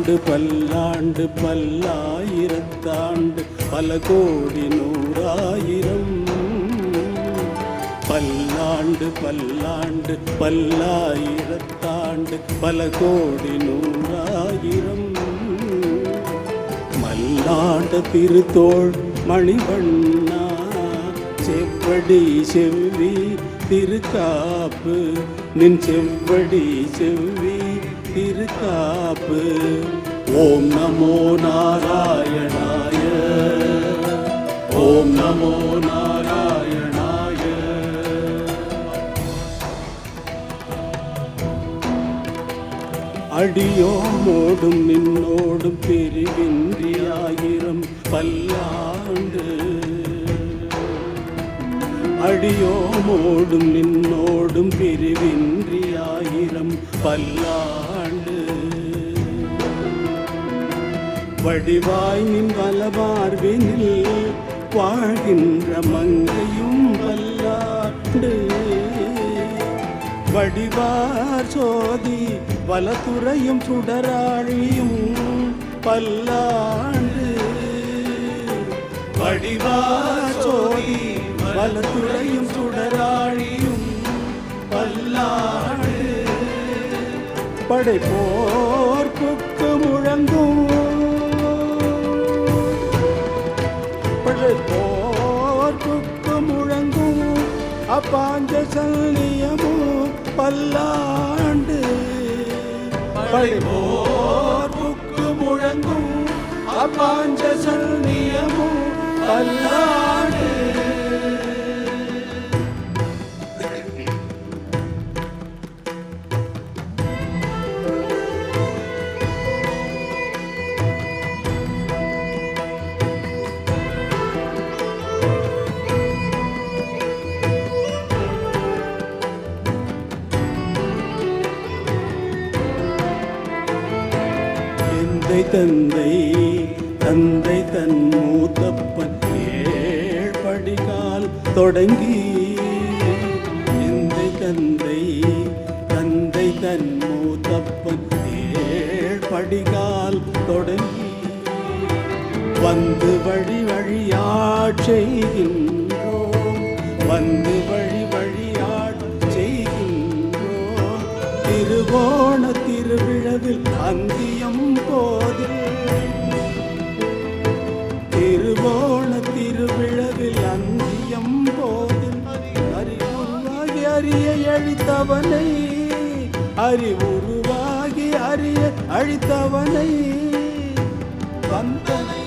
பல்லாண்டு பல்லாண்டு பல்லாயிரத்தாண்டு பல கோடி நூறாயிரம். பல்லாண்டு பல்லாண்டு பல்லாயிரத்தாண்டு பல கோடி நூறாயிரம். மல்லாண்ட திருத்தோள் மணிவண்ணா செவ்வடி செவ்வி திருக்காப்பு நின் செவ்வடி செவ்வி திருக்காப்பு. ஓம் நமோ நாராயணாய. ஓம் நமோ நாராயணாய. அடியோமோடும் நின்னோடும் பிரிவின்றி ஆயிரம் பல்லாண்டு. அடியோமோடும் நின்னோடும் பிரிவின்றி ஆயிரம் பல்லாண்டு. வடிவாய் நின் வலமார்பினில் வாழ்கின்ற மங்கையும் வல்லாண்டு. வடிவார் சோதி வலத்துறையும் சுடராழியும் பல்லாண்டு. வடிவார் சோதி வலத்துறையும் சுடராழியும் பல்லாடு. படைப்போர் புக்கு முழங்கும். படைப்போர் புக்கு முழங்கும். அப்பாஞ்ச சல்லியமும் பல்லாண்டு. படைப்போர் புக்கு முழங்கும். அப்பாஞ்ச சல்லியமும் பல்லாண்டு. தந்தை தந்தை தன் மூத்தப்பன் ஏழ் படிகால் தொடங்கி எந்தை தந்தை தந்தை தன் மூத்தப்பன் ஏழ் படிகால் தொடங்கி வந்து வழி வழியாட் அறிய அழித்தவனை அறிவுருவாகி அறிய அழித்தவனை. வந்தனை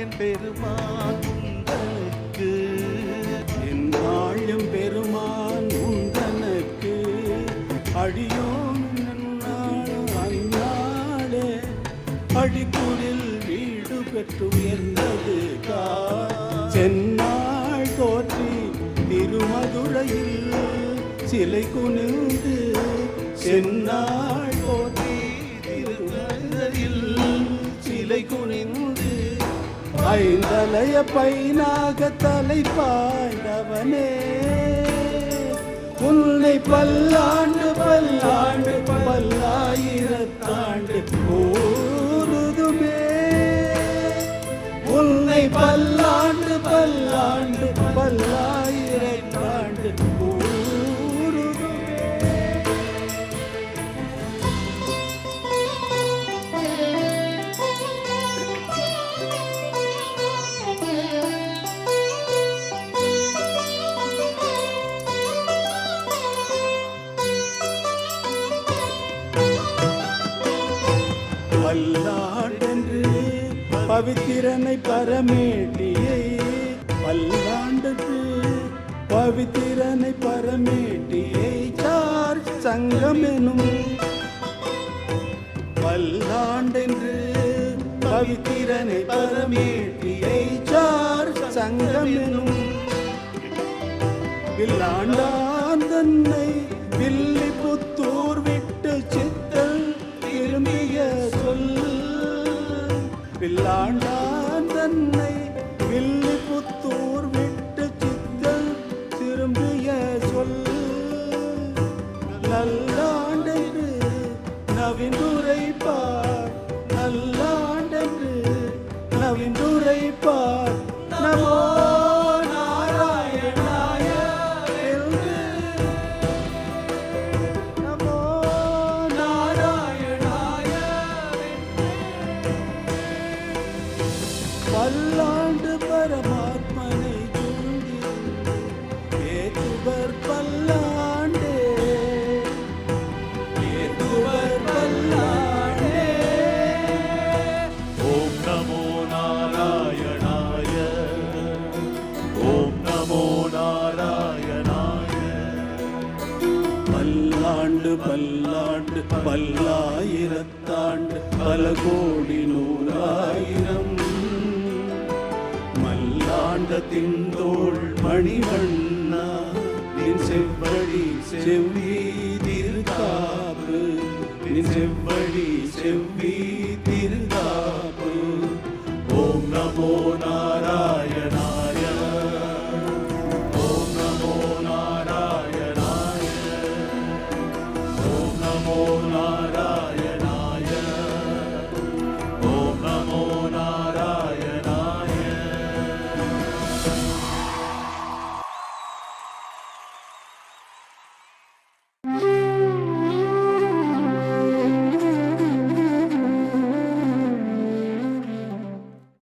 என் பெருமான் உங்களுக்கு என்னாளும் பெருமான் உந்தனுக்கு அடியோன் அந்நாளே அடிக்குடில் வீடு பெற்று உயர்ந்தது சென்னாள் தோற்றி திருமதுரையில் சிலை குனிந்து சென்னாள் ஐந்தலைய பைனாக தலை பாய்ந்தவனே உன்னை பல்லாண்டு பல்லாண்டு பல்லாயிரத்தாண்டு போருதுமே. உன்னை பல்லாண்டு பல்லாண்டு பல்லாண்டு பவித்திரனை பரமேட்டியை பல்லாண்டது பவித்திரனை பரமேட்டியை சார் சங்கமெனும் பல்லாண்டென்று பவித்திரனை பரமேட்டியை சார் சங்கமெனும் வில்லாண்டான் நவிந்துரைப்பார் நமோ நாராயணாய நமோ நாராயணாய பல்லாண்டு பரமாத்மனே. பல்லாண்டு பல்லாயிரத்தாண்டு பல கோடி நூறாயிரம். மல்லாண்ட திந்தோள் மணிவண்ணா நின் செவ்வழி செவ்வி திருக்காப்பு நின் செவ்வழி செவ்வி திரு